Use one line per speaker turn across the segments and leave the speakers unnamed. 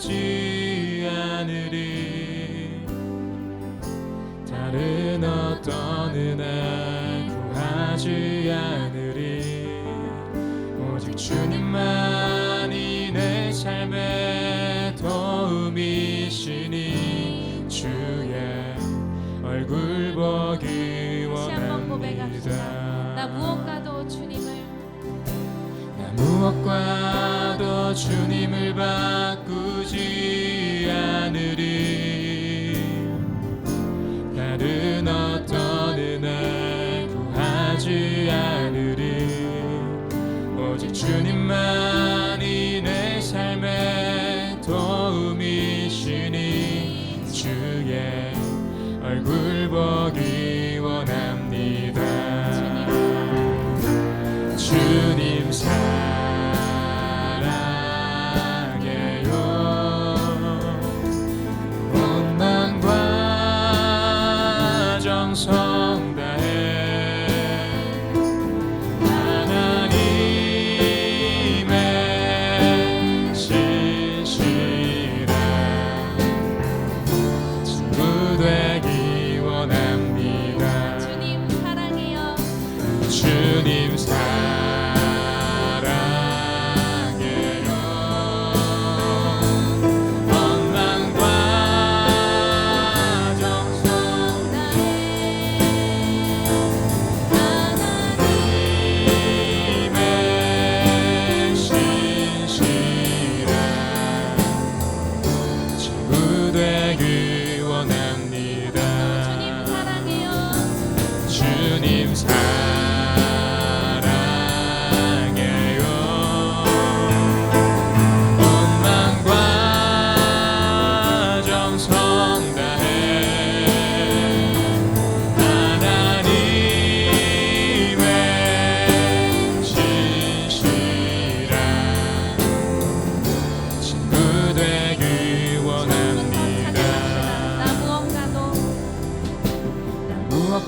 아프지 않으리. 다른 어떤 은혜 구하지 않으리. 오직 주님만이 내 삶의 도움이시니 주의 얼굴 보기 원합니다.
무엇과도 주님을
받고 foggy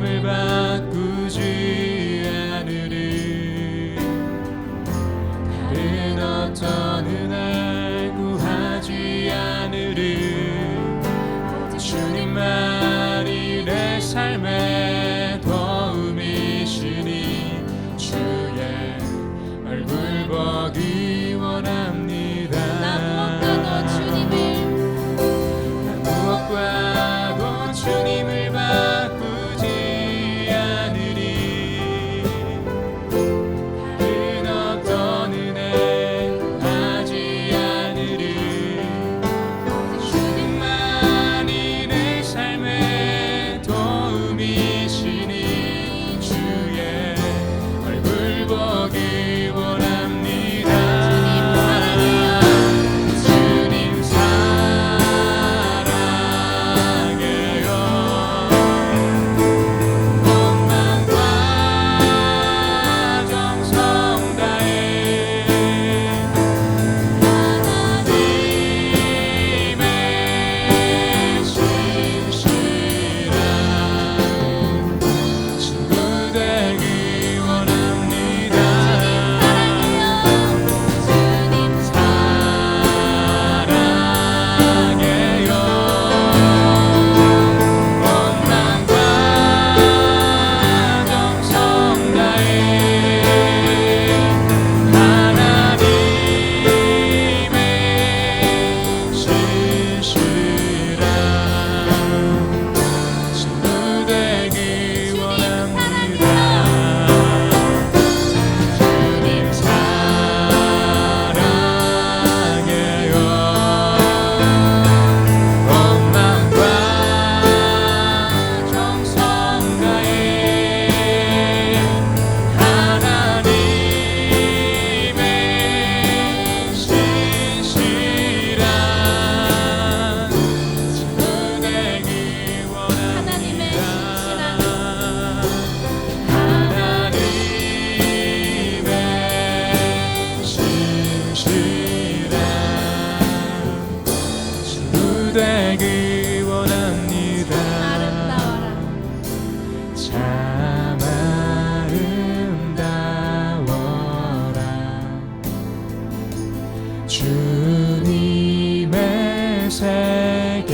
me back. 주님의 세계는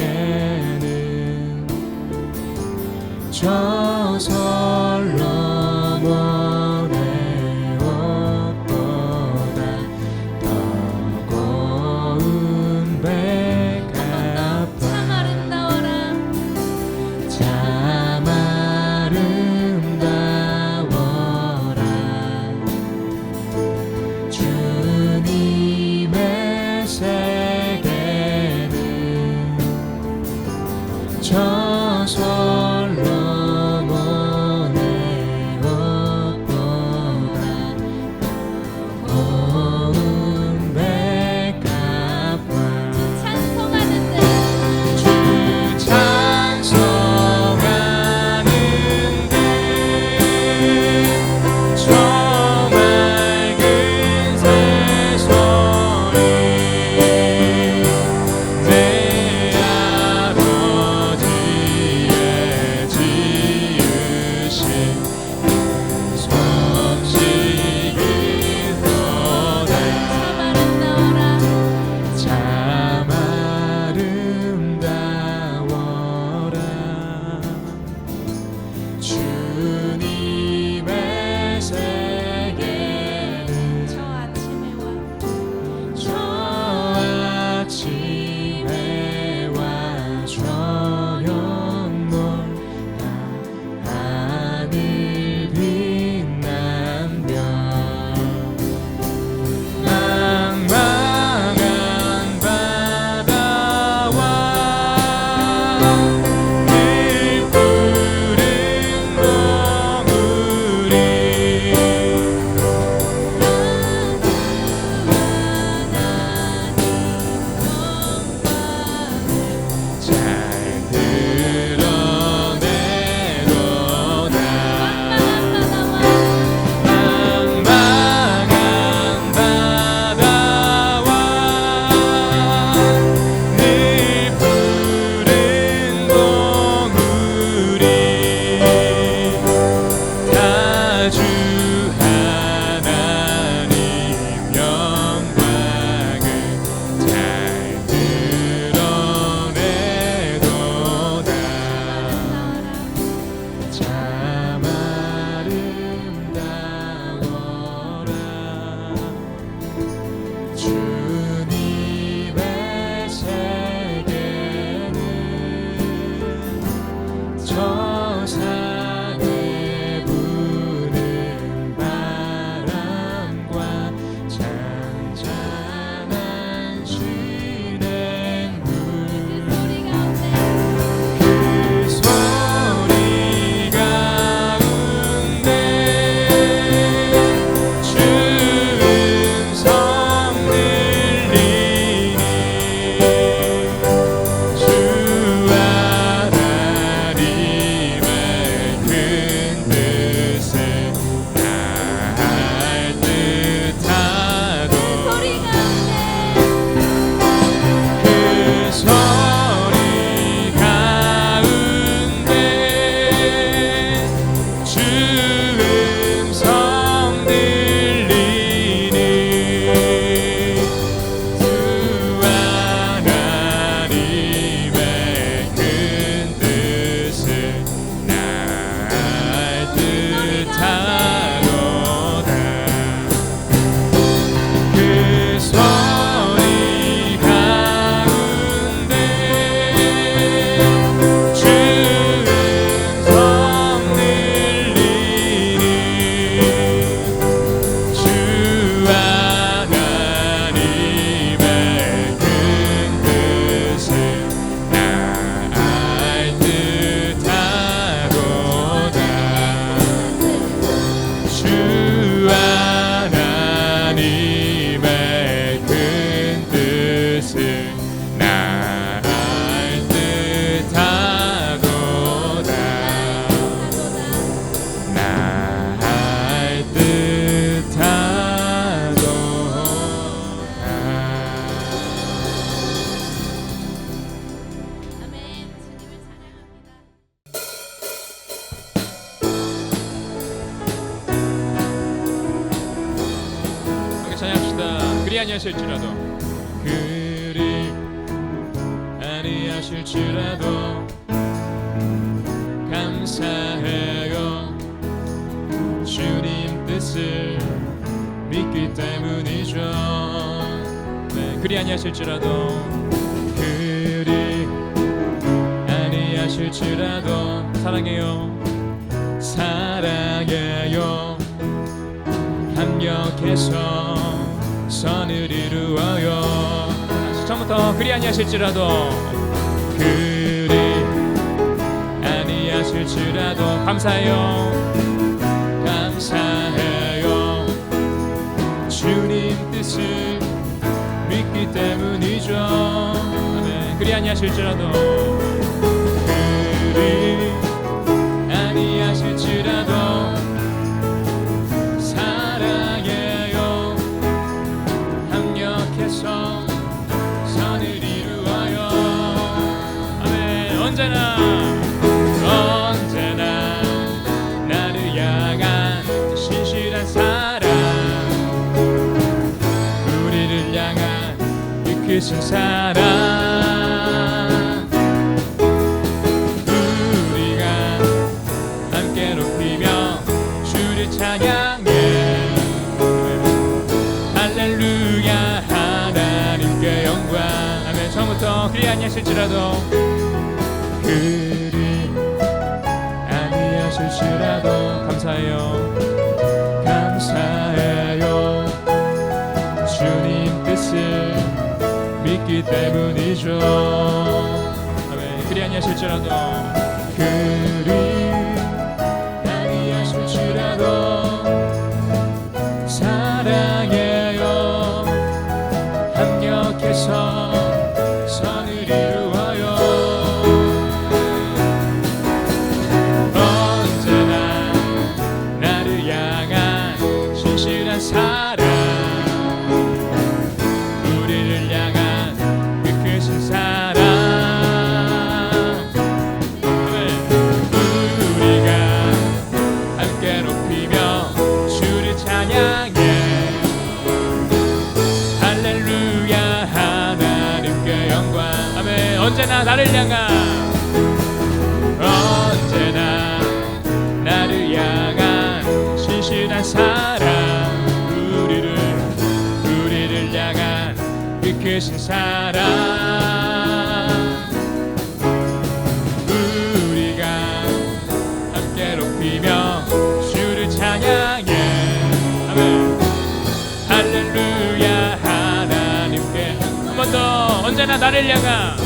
저 그리 아니하실지라도 그리 아니하실지라도 사랑해요. 사랑해요. 합력해서 선을 이루어요. 다시 처음부터 그리 아니하실지라도 그리 아니하실지라도 감사해요. 감사해요. 주님 뜻을 믿기 때문이죠. 아멘. 그리 아니하실지라도. 그리 아니하실지라도. 아니하실지라도 그리 아니하실지라도 감사해요. 감사해요. 주님 뜻을 믿기 때문이죠. 아멘. 그리 아니하실지라도 그 잘 일려가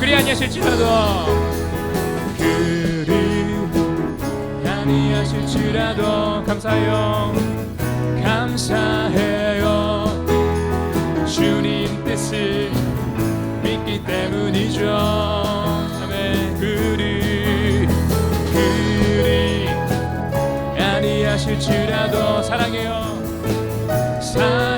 그리 아니하실지라도. 그리 아니하실지라도 감사해요. 감사해요. 주님 뜻을 믿기 때문이죠. 그리 그리 아니하실지라도 사랑해요. 사랑해요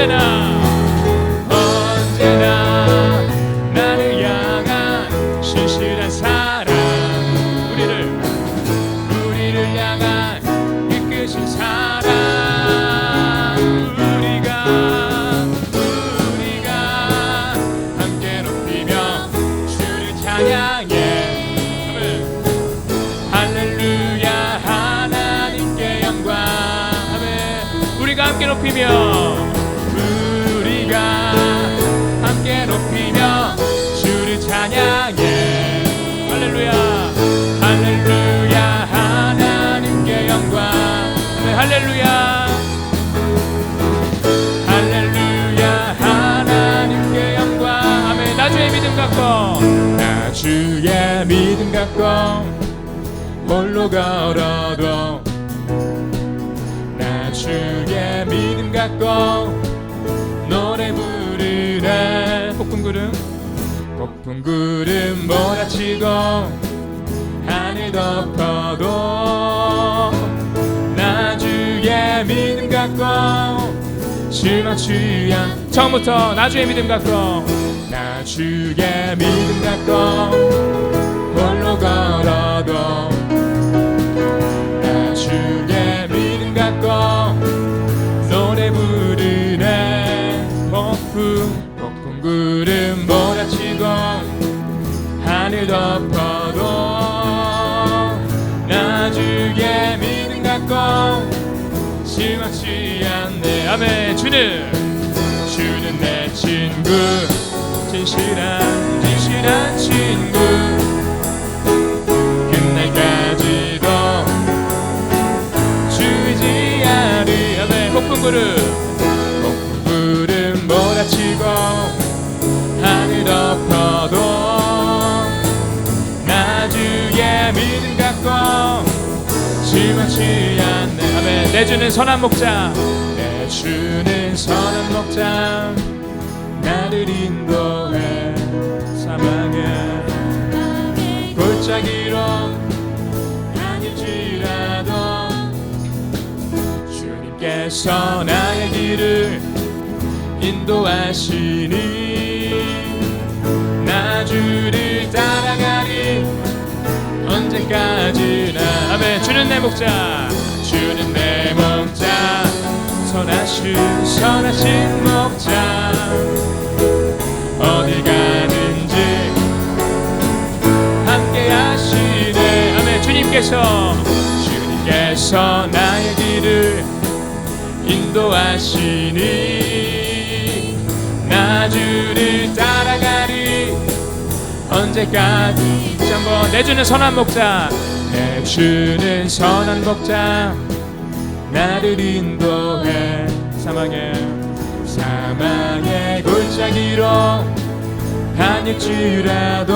Abandon. 갖고 나 주의 믿음 갖고 뭘로 걸어도 나 주의 믿음 갖고 노래 부르네. 폭풍 구름 폭풍 구름 몰아치고 하늘 덮어도 나 주의 믿음 갖고 실망 취한 처음부터 나주의 믿음 갖고. 나 주의 믿음 갖고 홀로 걸어도 나 주의 믿음 갖고 노래 부르네. 폭풍 폭풍 구름 몰아치고 하늘 덮어도 나 주의 믿음 갖고 실망치 않네. 아멘. 주는 주는 내 친구 진실한 진실한 친구. 끝날까지도 주지 않으 아멘 폭풍 구름 폭풍 구름 몰아치고 하늘 덮어도 나 주의 믿음 갖고 실망치 않네. 아멘. 내 주는 선한 목자. 내 주는 선한 목자 나를 인도해 사망의 골짜기로 아닐지라도 주님께서 나의 길을 인도하시니 나 주를 따라가리 언제까지나. 아멘. 주는 내 목자 주는 내 목자 선하신 선하신 목자 어디 가든지 함께 하시네. 아멘. 주님께서 주님께서 나의 길을 인도하시니 나 주를 따라가리. 언제까지? 한번 내주는 선한 목자 내주는 선한 목자 나를 인도해 사망의 사망의 골짜기로 다닐지라도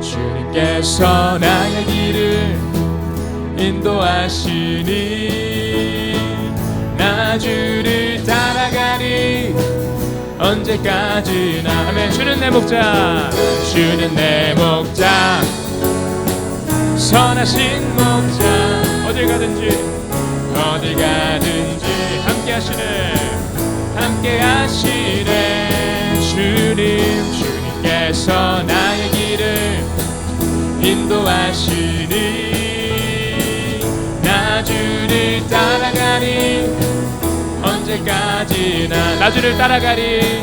주님께서 나의 길을 인도하시니 나 주를 따라가리 언제까지나. 아멘. 주는 내 목자 주는 내 목자. 선하신 목자. 어딜 가든지 어딜 가든지 함께 하시네. 함께 하시네. 주님 주님께서 나의 길을 인도하시니 나 주를 따라가리. 언제까지나 나 주를 따라가리